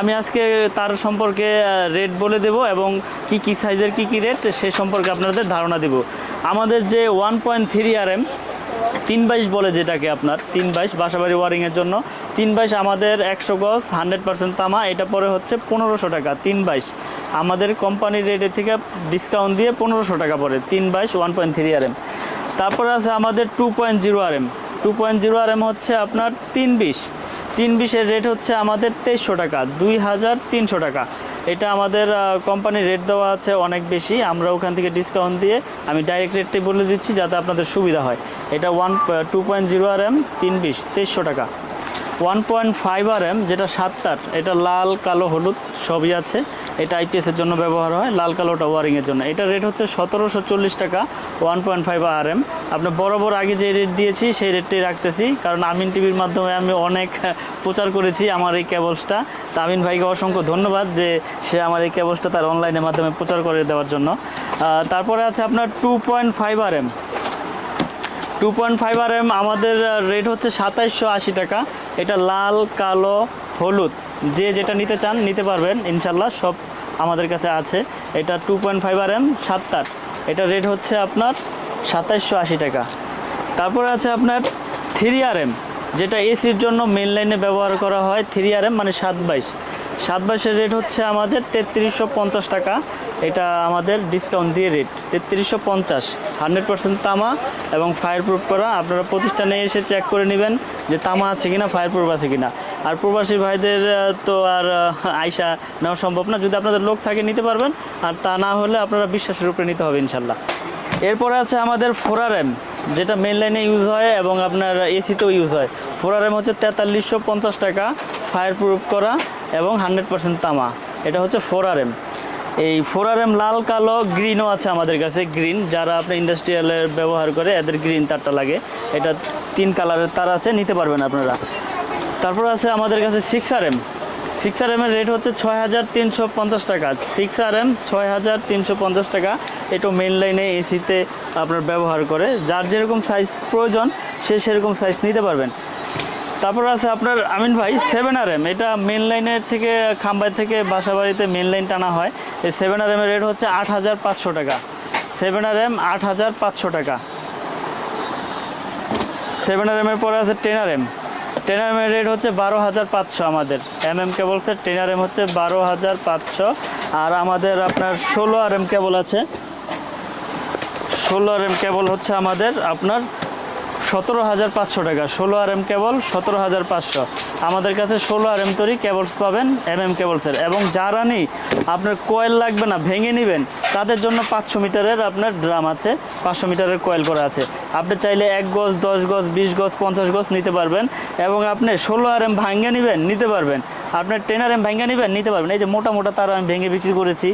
আমি আজকে তার সম্পর্কে রেট বলে দেব এবং কি কি সাইজের কি কি রেট সে সম্পর্কে আপনাদের ধারণা দেব। আমাদের যে one point three R M তিন বাইশ বলে যেটাকে আপনার তিন বাইশ বাসাবাড়ি ওয়ারিংয়ের জন্য তিন বাইশ আমাদের একশো গজ হান্ড্রেড পার্সেন্ট তামা, এটা পরে হচ্ছে পনেরোশো টাকা তিন বাইশ আমাদের কোম্পানির রেটের থেকে ডিসকাউন্ট দিয়ে পনেরোশো টাকা পড়ে তিন বাইশ one point three R M তারপরে আছে আমাদের two point zero R M two point zero R M হচ্ছে আপনার তিন বিশ তিন বিশের রেট হচ্ছে আমাদের তেইশশো টাকা, দুই হাজার তিনশো টাকা। এটা আমাদের কোম্পানির রেট দেওয়া আছে অনেক বেশি, আমরা ওখান থেকে ডিসকাউন্ট দিয়ে আমি ডাইরেক্ট রেটটি বলে দিচ্ছি যাতে আপনাদের সুবিধা হয়। এটা one two point zero R M তিন বিশ, তেইশশো টাকা। One point five R M যেটা সাত সাতটার, এটা লাল, কালো, হলুদ, সবই আছে। এটা আইপিএসের জন্য ব্যবহার হয়, লাল কালোটা ওয়ারিংয়ের জন্য। এটা রেট হচ্ছে সতেরোশো চল্লিশ টাকা one point five R M আপনি বরাবর আগে যে রেট দিয়েছি, সেই রেটটাই রাখতেছি। কারণ আমিন টিভির মাধ্যমে আমি অনেক প্রচার করেছি আমার এই কেবলসটা তা আমিন ভাইকে অসংখ্য ধন্যবাদ যে সে আমার এই কেবলসটা তার অনলাইনের মাধ্যমে প্রচার করে দেওয়ার জন্য। তারপরে আছে আপনার two point five R M two point five R M আমাদের রেট হচ্ছে সাতাইশশো আশি টাকা। এটা লাল, কালো, হলুদ। যে যেটা নিতে চান নিতে পারবেন, ইনশাল্লাহ সব আমাদের কাছে আছে। এটা two point five R M সাতটার এটা রেট হচ্ছে আপনার সাতাইশশো আশি টাকা। তারপরে আছে আপনার থ্রি আর এম যেটা এসির জন্য মেন লাইনে ব্যবহার করা হয় থ্রি আর এম মানে সাত বাইশ। সাত বাইশের রেট হচ্ছে আমাদের তেত্রিশশো পঞ্চাশ টাকা। এটা আমাদের ডিসকাউন্ট দিয়ে রেট তেত্রিশশো পঞ্চাশ। হান্ড্রেড পার্সেন্ট তামা এবং ফায়ার প্রুফ করা। আপনারা প্রতিষ্ঠানে এসে চেক করে নেবেন যে তামা আছে কিনা ফায়ার প্রুফ আছে কিনা। আর প্রবাসী ভাইদের তো আর আইসা নেওয়া সম্ভব না। যদি আপনাদের লোক থাকে, নিতে পারবেন। আর তা না হলে আপনারা বিশ্বাসের উপরে নিতে হবে, ইনশাল্লাহ। এরপরে আছে আমাদের ফোরার এম, যেটা মেন লাইনে ইউজ হয় এবং আপনার এসিতেও ইউজ হয়। ফোরার এম হচ্ছে তেতাল্লিশশো পঞ্চাশ টাকা ফায়ার প্রুফ করা এবং হান্ড্রেড পার্সেন্ট তামা। এটা হচ্ছে ফোরার এম। এই ফোরার এম লাল, কালো গ্রিনও আছে আমাদের কাছে গ্রিন যারা আপনি ইন্ডাস্ট্রিয়ালের ব্যবহার করে, এদের গ্রিন তারটা লাগে। এটা তিন কালারের তার আছে, নিতে পারবেন আপনারা। তারপর আছে আমাদের কাছে six R M six R এমের rate হচ্ছে ছয় হাজার তিনশো পঞ্চাশ টাকা। সিক্স আর এম ছয় হাজার তিনশো পঞ্চাশ টাকা। এটা মেন লাইনে এসিতে আপনার ব্যবহার করে। যার যেরকম সাইজ প্রয়োজন, সে সেরকম সাইজ নিতে পারবেন। তারপর আছে আপনার আমিন ভাই সেভেন আর এম এটা মেন লাইনের থেকে খাম্বাই থেকে বাসা বাড়িতে মেন লাইন টানা হয়। এই সেভেন আর এমের রেট হচ্ছে আট হাজার পাঁচশো টাকা। সেভেন আর এম আট হাজার পাঁচশো টাকা। সেভেন আর এমের পরে আছে ten R M ten R rate হচ্ছে বারো হাজার পাঁচশো আমাদের। এম এম কেবলসের টেন আর এম হচ্ছে বারো হাজার পাঁচশো। আর আমাদের আপনার ষোলো আর এম কেবল আছে। ষোলো আর এম কেবল হচ্ছে আমাদের আপনার সতেরো হাজার পাঁচশো টাকা। ষোলো আর এম কেবল, সতেরো হাজার পাঁচশো। আমাদের কাছে ষোলো আর এম তৈরি কেবলস পাবেন, এম এম কেবলসের এবং যারা নেই আপনার কয়েল লাগবে না, ভেঙে নেবেন, তাদের জন্য পাঁচশো মিটারের আপনার ড্রাম আছে, পাঁচশো মিটারের কয়েল করা আছে। আপনি চাইলে এক গজ, দশ গজ, বিশ গজ, পঞ্চাশ গজ নিতে পারবেন এবং আপনি ষোলো আর এম ভাঙ্গে নেবেন, নিতে পারবেন। আপনার টেন আমি ভেঙে নেবেন, নিতে পারবেন। এই যে মোটা মোটা তার আমি ভেঙে বিক্রি করেছি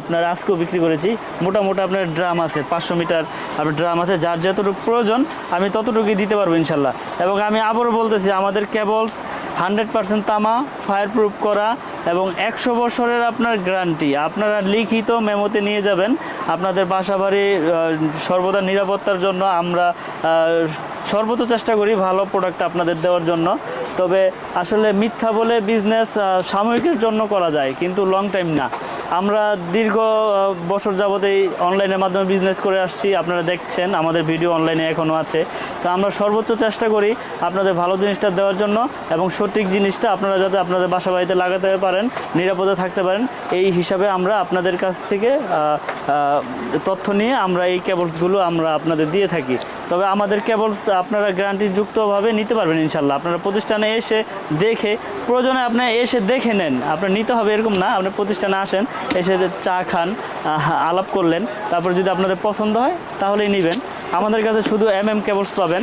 আপনার আজকেও বিক্রি করেছি। মোটা মোটা আপনার ড্রাম আছে, পাঁচশো মিটার আপনার ড্রাম আছে, যার যতটুকু প্রয়োজন আমি ততটুকুই দিতে পারব ইনশাল্লাহ। এবং আমি আবারও বলতেছি, আমাদের কেবলস হান্ড্রেড পার্সেন্ট তামা ফায়ার প্রুফ করা এবং একশো বছরের আপনার গ্যারান্টি। আপনারা লিখিত মেমোতে নিয়ে যাবেন। আপনাদের বাসা বাড়ি সর্বদা নিরাপত্তার জন্য আমরা সর্বোচ্চ চেষ্টা করি ভালো প্রোডাক্ট আপনাদের দেওয়ার জন্য। তবে আসলে মিথ্যা বলে বিজনেস সাময়িকের জন্য করা যায় কিন্তু লং টাইম না। আমরা দীর্ঘ বছর যাবত এই অনলাইনের মাধ্যমে বিজনেস করে আসছি। আপনারা দেখছেন, আমাদের ভিডিও অনলাইনে এখনও আছে। তো আমরা সর্বোচ্চ চেষ্টা করি আপনাদের ভালো জিনিসটা দেওয়ার জন্য এবং সঠিক জিনিসটা আপনারা যাতে আপনাদের বাসা বাড়িতে লাগাতে পারেন, নিরাপদে থাকতে পারেন। এই হিসাবে আমরা আপনাদের কাছ থেকে তথ্য নিয়ে আমরা এই কেবলসগুলো আমরা আপনাদের দিয়ে থাকি। তবে আমাদের কেবলস আপনারা গ্যারান্টিযুক্তভাবে নিতে পারবেন ইনশাল্লাহ। আপনারা প্রতিষ্ঠানে এসে দেখে, প্রয়োজনে আপনি এসে দেখে নেন। আপনার নিতে হবে এরকম না, আপনি প্রতিষ্ঠানে আসেন এসে চা খান আলাপ করলেন, তারপর যদি আপনাদের পছন্দ হয়, তাহলেই নেবেন। আমাদের কাছে শুধু এম এম কেবলস পাবেন।